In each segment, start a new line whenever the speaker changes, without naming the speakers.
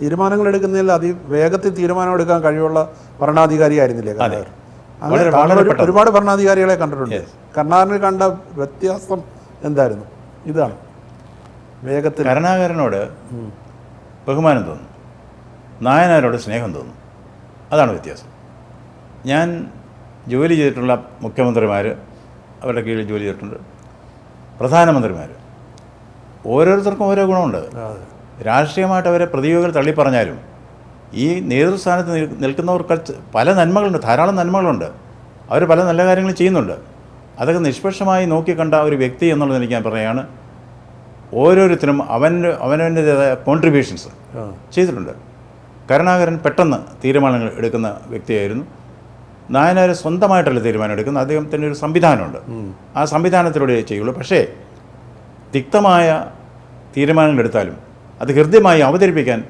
തീരുമാനങ്ങൾ എടുക്കുന്നതിൽ അതി വേഗത്തിൽ തീരുമാനം എടുക്കാൻ കഴിവുള്ള ഭരണാധികാരി ആയിരുന്നില്ലേ അങ്ങനെ ഒരുപാട് ഭരണാധികാരികളെ കണ്ടിട്ടുണ്ട്.
Yes.
കണ്ട വ്യത്യാസം എന്തായിരുന്നു? ഇതാണ്. വേഗത്തിൽ.
കരുണാകരനോട് ബഹുമാനം തോന്നും. നായനാരോട് സ്നേഹം തോന്നും. അതാണ് വ്യത്യാസം. ഞാൻ ജോലി ചെയ്തിട്ടുള്ള മുഖ്യമന്ത്രിമാർ അവരുടെ കീഴിൽ ജോലി ചെയ്തിട്ടുണ്ട്. പ്രധാനമന്ത്രിമാർ. ഓരോരുത്തർക്കും ഓരോ ഗുണമുണ്ട്. രാഷ്ട്രീയമായിട്ട് അവരെ പ്രതിയോഗികൾ തള്ളിപ്പറഞ്ഞാലും ഈ നേതൃസ്ഥാനത്ത് നിൽ- നിൽക്കുന്നവർക്ക് പല നന്മകളുണ്ട് ധാരാളം നന്മകളുണ്ട്. അവർ പല നല്ല കാര്യങ്ങളും ചെയ്യുന്നുണ്ട്. അതൊക്കെ നിഷ്പക്ഷമായി നോക്കിക്കണ്ട ഒരു വ്യക്തി എന്നുള്ളത് എനിക്ക് ഞാൻ പറയുകയാണ്. ഓരോരുത്തരും അവന്റെ അവനവന്റെതായ കോൺട്രിബ്യൂഷൻസ് ചെയ്തിട്ടുണ്ട്. കരുണാകരൻ പെട്ടെന്ന് തീരുമാനങ്ങൾ എടുക്കുന്ന വ്യക്തിയായിരുന്നു. നായനാർ സ്വന്തമായിട്ടല്ല തീരുമാനം എടുക്കുന്നത്. അദ്ദേഹത്തിന്റെ ഒരു സംവിധാനമുണ്ട്. ആ സംവിധാനത്തിലൂടെ ചെയ്യുള്ളൂ. പക്ഷേ തിക്തമായ തീരുമാനങ്ങൾ എടുത്താലും അത് ഹൃദ്യമായി അവതരിപ്പിക്കാൻ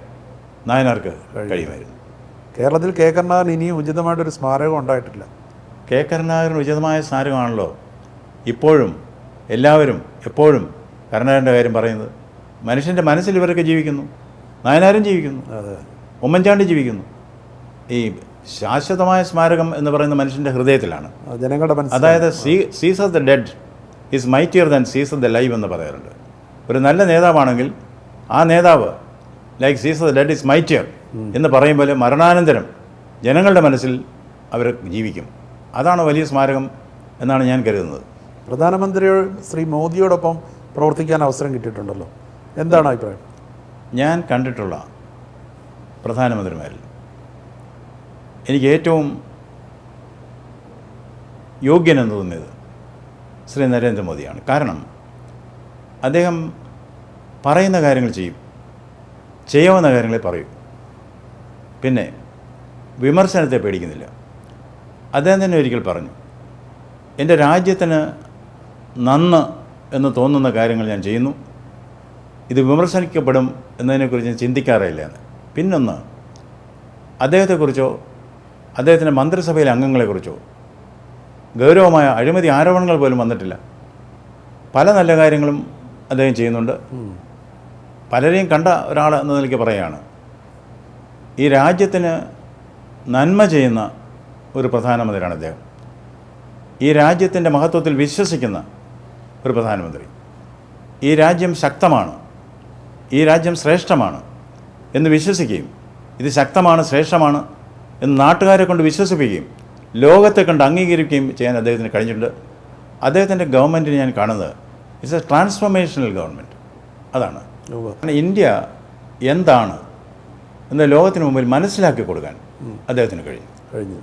നായനാർക്ക് കഴിയുമായിരുന്നു.
കേരളത്തിൽ കെ. കരുണാകരൻ ഇനിയും ഉചിതമായിട്ടൊരു സ്മാരകം ഉണ്ടായിട്ടില്ല.
കെ. കരുണാകരൻ ഉചിതമായ സ്മാരകമാണല്ലോ ഇപ്പോഴും എല്ലാവരും എപ്പോഴും കരുണാകരന്റെ കാര്യം പറയുന്നത്. മനുഷ്യന്റെ മനസ്സിൽ ഇവരൊക്കെ ജീവിക്കുന്നു. നായനാരും ജീവിക്കുന്നു. ഉമ്മൻചാണ്ടി ജീവിക്കുന്നു. ഈ ശാശ്വതമായ സ്മാരകം എന്ന് പറയുന്ന മനുഷ്യന്റെ ഹൃദയത്തിലാണ്.
ജനങ്ങളുടെ മനസ്സിൽ
അതായത് sea seas of the dead is mightier than seas of the live എന്ന് പറയാറുണ്ട്. ഒരു നല്ല നേതാവാണെങ്കിൽ ആ നേതാവ് like seas of the dead is mightier എന്ന് പറയുമ്പോൾ മരണാനന്തരം ജനങ്ങളുടെ മനസ്സിൽ അവർ ജീവിക്കും. അതാണ് വലിയ സ്മാരകം എന്നാണ് ഞാൻ കരുതുന്നത്.
പ്രധാനമന്ത്രി ശ്രീ മോദിയോടൊപ്പം പ്രവർത്തിക്കാൻ അവസരം കിട്ടിയിട്ടുണ്ടല്ലോ. എന്താണ് അഭിപ്രായം?
ഞാൻ കണ്ടിട്ടുള്ള പ്രധാനമന്ത്രിമാരിൽ എനിക്ക് ഏറ്റവും യോഗ്യനെന്ന് തോന്നിയത് ശ്രീ നരേന്ദ്രമോദിയാണ്. കാരണം അദ്ദേഹം പറയുന്ന കാര്യങ്ങൾ ചെയ്യും. ചെയ്യാവുന്ന കാര്യങ്ങളെ പറയൂ. പിന്നെ വിമർശനത്തെ പേടിക്കുന്നില്ല. അദ്ദേഹം തന്നെ ഒരിക്കൽ പറഞ്ഞു എന്റെ രാജ്യത്തിന് നന്ന് എന്ന് തോന്നുന്ന കാര്യങ്ങൾ ഞാൻ ചെയ്യുന്നു. ഇത് വിമർശിക്കപ്പെടും എന്നതിനെക്കുറിച്ച് ഞാൻ ചിന്തിക്കാറില്ല എന്ന്. പിന്നൊന്ന് അദ്ദേഹത്തെക്കുറിച്ചോ അദ്ദേഹത്തിന്റെ മന്ത്രിസഭയിലെ അംഗങ്ങളെക്കുറിച്ചോ ഗൗരവമായ അഴിമതി ആരോപണങ്ങൾ പോലും വന്നിട്ടില്ല. പല നല്ല കാര്യങ്ങളും അദ്ദേഹം ചെയ്യുന്നുണ്ട്. പലരെയും കണ്ട ഒരാൾ എന്ന നിലയ്ക്ക് പറയുകയാണ്. ഈ രാജ്യത്തിന് നന്മ ചെയ്യുന്ന ഒരു പ്രധാനമന്ത്രിയാണ് അദ്ദേഹം ഈ രാജ്യത്തിന്റെ മഹത്വത്തിൽ വിശ്വസിക്കുന്ന ഒരു പ്രധാനമന്ത്രി. ഈ രാജ്യം ശക്തമാണ്. ഈ രാജ്യം ശ്രേഷ്ഠമാണ് എന്ന് വിശ്വസിക്കുകയും ഇത് ശക്തമാണ് ശ്രേഷ്ഠമാണ് എന്ന് നാട്ടുകാരെ കൊണ്ട് വിശ്വസിപ്പിക്കുകയും ലോകത്തെ കണ്ട് അംഗീകരിക്കുകയും ചെയ്യാൻ അദ്ദേഹത്തിന് കഴിഞ്ഞിട്ടുണ്ട്. അദ്ദേഹത്തിന്റെ ഗവൺമെന്റിന് ഞാൻ കാണുന്നത് ഇറ്റ്സ് എ ട്രാൻസ്ഫോർമേഷണൽ ഗവൺമെന്റ് അതാണ്. ഇന്ത്യ എന്താണ് എന്ന് ലോകത്തിന് മുമ്പിൽ മനസ്സിലാക്കി കൊടുക്കാൻ അദ്ദേഹത്തിന് കഴിയും.
കഴിഞ്ഞു.